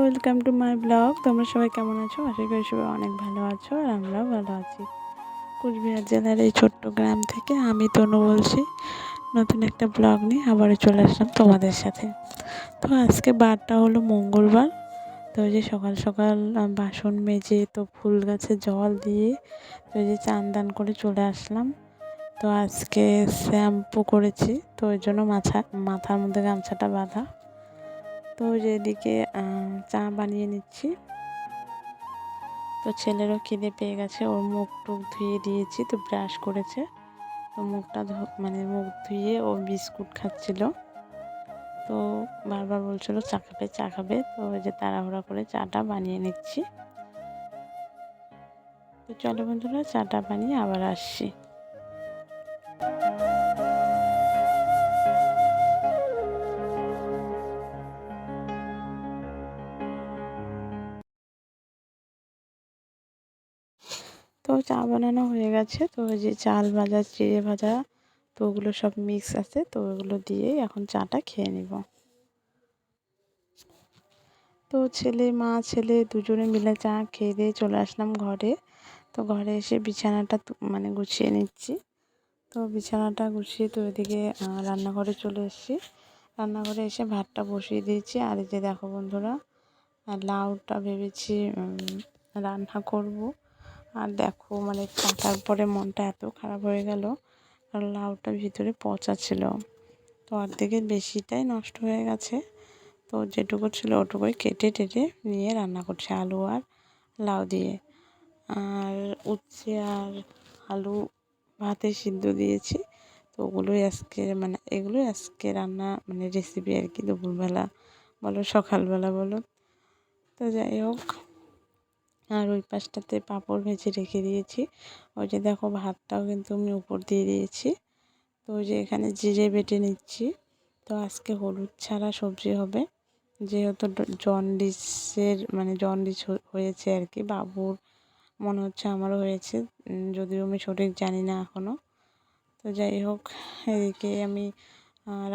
Welcome to my blog তোমরা সবাই কেমন আছো? আশা করি সবাই অনেক ভালো আছো আর আমরাও ভালো আছি। কুচবিহার জেলার এই ছোট্ট গ্রাম থেকে আমি তনু বলছি। নতুন একটা ব্লগ নিয়ে আবারও চলে আসলাম তোমাদের সাথে। তো আজকে বারটা হলো মঙ্গলবার। তো ওই যে সকাল সকাল বাসন মেজে, তো ফুল গাছে জল দিয়ে, তো ওই যে চান দান করে চলে আসলাম। তো আজকে শ্যাম্পু করেছি, তো ওই জন্য মাথা, মাথার মধ্যে গামছাটা বাঁধা। তো ওই যে এদিকে চা বানিয়ে নিচ্ছি। তো ছেলেরও খিদে পেয়ে গেছে, ওর মুখ টুক ধুয়ে দিয়েছি, তো ব্রাশ করেছে। তো মুখটা মানে মুখ ধুয়ে ও বিস্কুট খাচ্ছিল। তো বারবার বলছিল, চা খাবে চা খাবে। তো ওই যে তাড়াহুড়া করে চাটা বানিয়ে নিচ্ছি। তো চলো বন্ধুরা, চাটা বানিয়ে আবার আসছি। তো চা বানানো হয়ে গেছে। তো যে চাল ভাজা চিড়ে ভাজা, তো ওগুলো সব মিক্স আছে। তো ওগুলো দিয়ে এখন চাটা খেয়ে নিব। তো ছেলে, মা, ছেলে দুজনে মিলে চা খেয়ে দিয়ে চলে আসলাম ঘরে। তো ঘরে এসে বিছানাটা মানে গুছিয়ে নিচ্ছি। তো বিছানাটা গুছিয়ে তো ওইদিকে রান্নাঘরে চলে এসেছি। রান্নাঘরে এসে ভাতটা বসিয়ে দিয়েছি। আর এই যে দেখো বন্ধুরা লাউটা ভেবেছি রান্না করব। আর দেখো মানে কাটার পরে মনটা এত খারাপ হয়ে গেল, আর লাউটা ভিতরে পচা ছিল। তো অর্ধেকের বেশিটাই নষ্ট হয়ে গেছে। তো যেটুকু ছিল ওটুকুই কেটে টেটে নিয়ে রান্না করছে, আলু আর লাউ দিয়ে। আর উচ্ছে আর আলু ভাতে সিদ্ধ দিয়েছি। তো ওগুলোই আজকে মানে এগুলোই আজকে রান্না মানে রেসিপি আর কি দুপুরবেলা বলো, সকালবেলা বলো। তো যাই হোক। আর ওই পাশটাতে পাঁপড় ভেজে রেখে দিয়েছি। ওই যে দেখো ভাতটাও কিন্তু আমি উপর দিয়ে দিয়েছি। তো ওই যে এখানে জিরে বেটে নিচ্ছি। তো আজকে হলুদ ছাড়া সবজি হবে। যেহেতু জন্ডিসের মানে জন্ডিস হয়েছে আর কি, বাবুর মনে হচ্ছে আমারও হয়েছে। যদিও আমি সঠিক জানি না এখনও তো যাই হোক, এদিকে আমি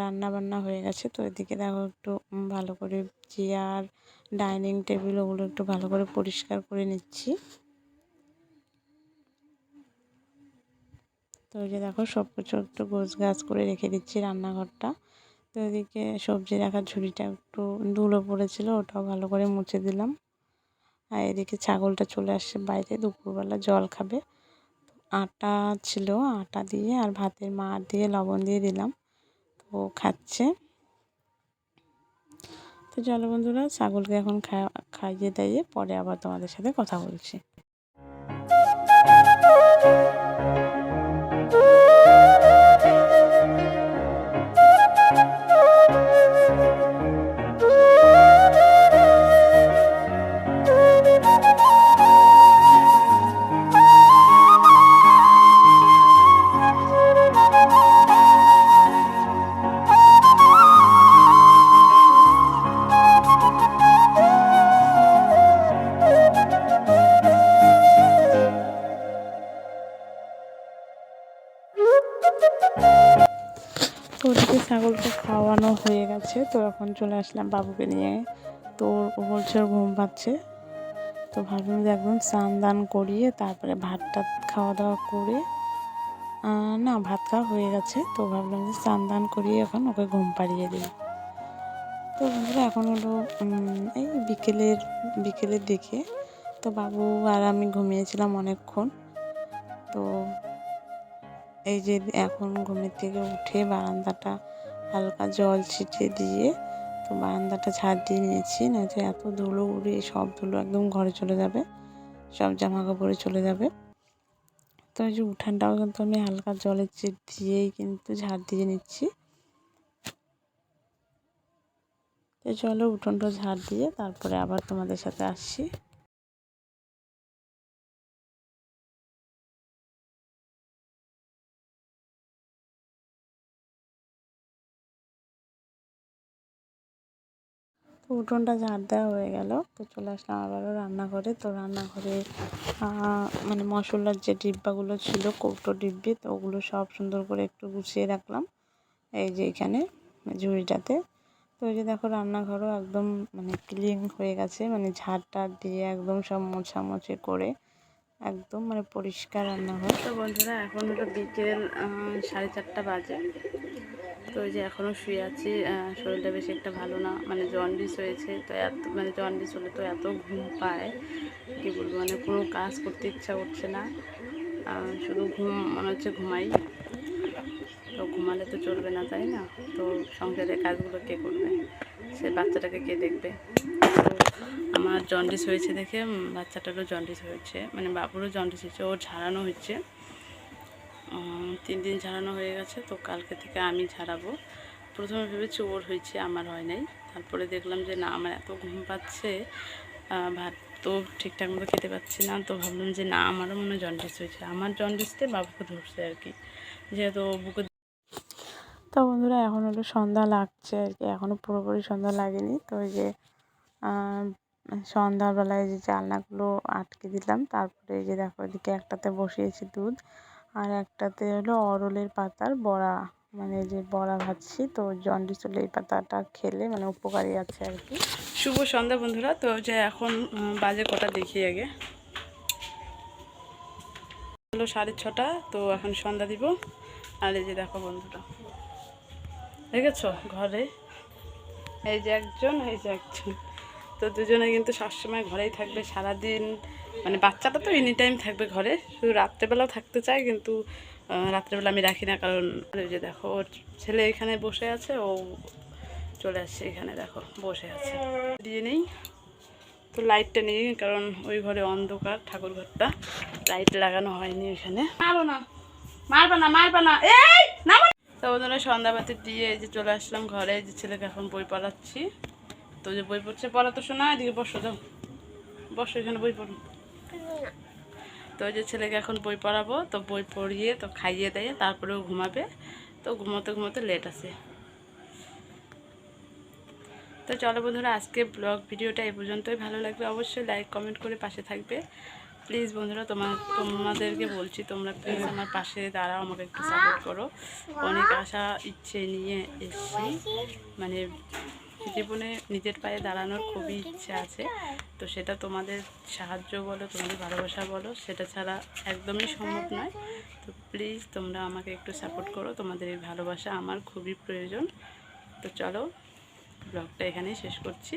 রান্না বান্না হয়ে গেছে। তো এদিকে দেখো একটু ভালো করে চেয়ার ডাইনিং টেবিল ওগুলো একটু ভালো করে পরিষ্কার করে নিচ্ছি। তো ওই যে দেখো সব কিছু একটু গোছ গাছ করে রেখে দিচ্ছি রান্নাঘরটা। তো এদিকে সবজি রাখার ঝুড়িটা একটু ধুলো পড়েছিল, ওটাও ভালো করে মুছে দিলাম। আর এদিকে ছাগলটা চলে আসছে বাইরে, দুপুরবেলা জল খাবে। আটা ছিল, আটা দিয়ে আর ভাতের মার দিয়ে লবণ দিয়ে দিলাম। তো খাচ্ছে। তো চলো বন্ধুরা ছাগলকে এখন খাইয়ে দাইয়ে পরে আবার তোমাদের সাথে কথা বলছি। ছাগলকে খাওয়ানো হয়ে গেছে, তো এখন চলে আসলাম বাবুকে নিয়ে। তো ও বলছে ঘুম পাচ্ছে। তো ভাবলাম যে একদম স্নান দান করিয়ে তারপরে ভাত টাত খাওয়া দাওয়া করে না, ভাত খাওয়া হয়ে গেছে। তো ভাবলাম যে স্নান দান করিয়ে এখন ওকে ঘুম পাড়িয়ে দিই। তো বন্ধুরা, এখন হলো এই বিকেলের বিকেলের দিকে। তো বাবু আর আমি ঘুমিয়েছিলাম অনেকক্ষণ। তো এই যে এখন ঘুমের থেকে উঠে বারান্দাটা হালকা জল ছিটিয়ে দিয়ে তো বারান্দাটা ঝাড় দিয়ে নিয়েছি নয়তো এত ধুলো উড়ে সব ধুলো একদম ঘরে চলে যাবে, সব জামা কাপড়ে চলে যাবে। তো এই যে উঠানটাও কিন্তু আমি হালকা জলের চিট দিয়েই কিন্তু ঝাড় দিয়ে নিচ্ছি। তো চলো উঠোনটা ঝাড় দিয়ে তারপরে আবার তোমাদের সাথে আসছি। তো উঠোনটা ঝাড় দেওয়া হয়ে গেল। তো চলে আসলাম আবারও রান্নাঘরে। তো রান্নাঘরে মানে মশলার যে ডিব্বাগুলো ছিল, কৌটো ডিব্বি, তো ওগুলো সব সুন্দর করে একটু গুছিয়ে রাখলাম। এই যে এখানে ঝুড়িটাতে। তো ওই যে দেখো রান্নাঘরও একদম মানে ক্লিন হয়ে গেছে। মানে ঝাড় টাড় দিয়ে একদম সব মোছামুছি করে একদম মানে পরিষ্কার রান্নাঘর। তো বন্ধুরা, এখন হলো বিকেল সাড়ে চারটা বাজে। তো ওই যে এখনও শুয়ে আছি শরীরটা বেশি একটা ভালো না মানে জন্ডিস হয়েছে, তো এত মানে জন্ডিস হলে তো এত ঘুম পায়, কী বলব মানে কোনো কাজ করতে ইচ্ছা করছে না শুধু ঘুম, মনে হচ্ছে ঘুমাই, তো ঘুমালে তো চলবে না, তাই না? তো সংসারের কাজগুলো কে করবে? সে বাচ্চাটাকে কে দেখবে? আমার জন্ডিস হয়েছে দেখে বাচ্চাটারও জন্ডিস হয়েছে মানে বাবুরও জন্ডিস হয়েছে, ওর ঝাড়ানো হচ্ছে তিন দিন ঝাড়ানো হয়ে গেছে, তো কালকে থেকে আমি ঝাড়াবো। প্রথমে ভেবেছি ওর হয়েছে, আমার হয় নাই। তারপরে দেখলাম যে না, আমার এত ঘুম পাচ্ছে ভাত তো ঠিকঠাক মতো খেতে পাচ্ছি না, তো ভাবলাম যে না, আমারও মনে হয় জন্ডিস হয়েছে। আমার জন্ডিসতে বাবুকে ধরছে আর কি, যেহেতু বুকে তো বন্ধুরা, এখন হলো সন্ধ্যা লাগছে আর কি এখনও পুরোপুরি সন্ধ্যা লাগেনি। তো ওই যে সন্ধ্যাবেলায় যে জানলাগুলো আটকে দিলাম, তারপরে এই যে দেখো, এদিকে একটাতে বসিয়েছি দুধ। আর একটাতে হলো অরলের পাতার বড়া। মানে যে বড়া ভাজছি, তো জন্ডিস হলে এই পাতাটা খেলে মানে উপকারী আছে আর কি। শুভ সন্ধ্যা বন্ধুরা, তো যে এখন বাজে কটা দেখি আগে। হলো সাড়ে ছটা, তো এখন সন্ধ্যা দিব। আর এই যে দেখো বন্ধুরা, দেখেছ ঘরে? এই যে একজন, এই যে একজন। তো দুজনে কিন্তু সবসময় ঘরেই থাকবে সারাদিন। মানে বাচ্চাটা তো এনি টাইম থাকবে ঘরে, শুধু রাত্রেবেলাও থাকতে চায় কিন্তু রাত্রেবেলা আমি রাখি না কারণ ওই যে দেখো, ওর ছেলে এখানে বসে আছে, ও চলে আসছে এখানে, দেখো, বসে আছে। দিয়ে নেই। তো লাইটটা নেই কারণ ওই ঘরে অন্ধকার, ঠাকুর ঘরটা। লাইট লাগানো হয়নি এখানে। মারো না, মারবা না মারবা না। এই, নামো তো ওদের সন্ধ্যাবাতি দিয়ে যে চলে আসলাম ঘরে যে ছেলেকে এখন বই পড়াচ্ছি। তো যে বই পড়ছে, পড়া তো শোনা, এদিকে বসো, যাও। বসো, এখানে বই পড়ো। তো ওই যে ছেলেকে এখন বই পড়াবো, তো বই পড়িয়ে, তো খাইয়ে দেয় তারপরেও ঘুমাবে। তো ঘুমোতে ঘুমোতে লেট আছে। তো চলো বন্ধুরা, আজকে ব্লগ ভিডিওটা এই পর্যন্তই। ভালো লাগবে অবশ্যই লাইক কমেন্ট করে পাশে থাকবে। প্লিজ বন্ধুরা তোমার তোমাদেরকে বলছি, তোমরা প্লিজ আমার পাশে দাঁড়াও, আমাকে একটু সাপোর্ট করো। অনেক আশা, ইচ্ছে নিয়ে এসেছি। মানে জীবনে নিজের পায়ে দাঁড়ানোর খুবই ইচ্ছে আছে। তো সেটা তোমাদের সাহায্য বলো, তোমাদের ভালোবাসা বলো, সেটা ছাড়া একদমই সম্ভব নয়। তো প্লিজ তোমরা আমাকে একটু সাপোর্ট করো, তোমাদের এই ভালোবাসা আমার খুবই প্রয়োজন। তো চলো ব্লগটা এখানেই শেষ করছি।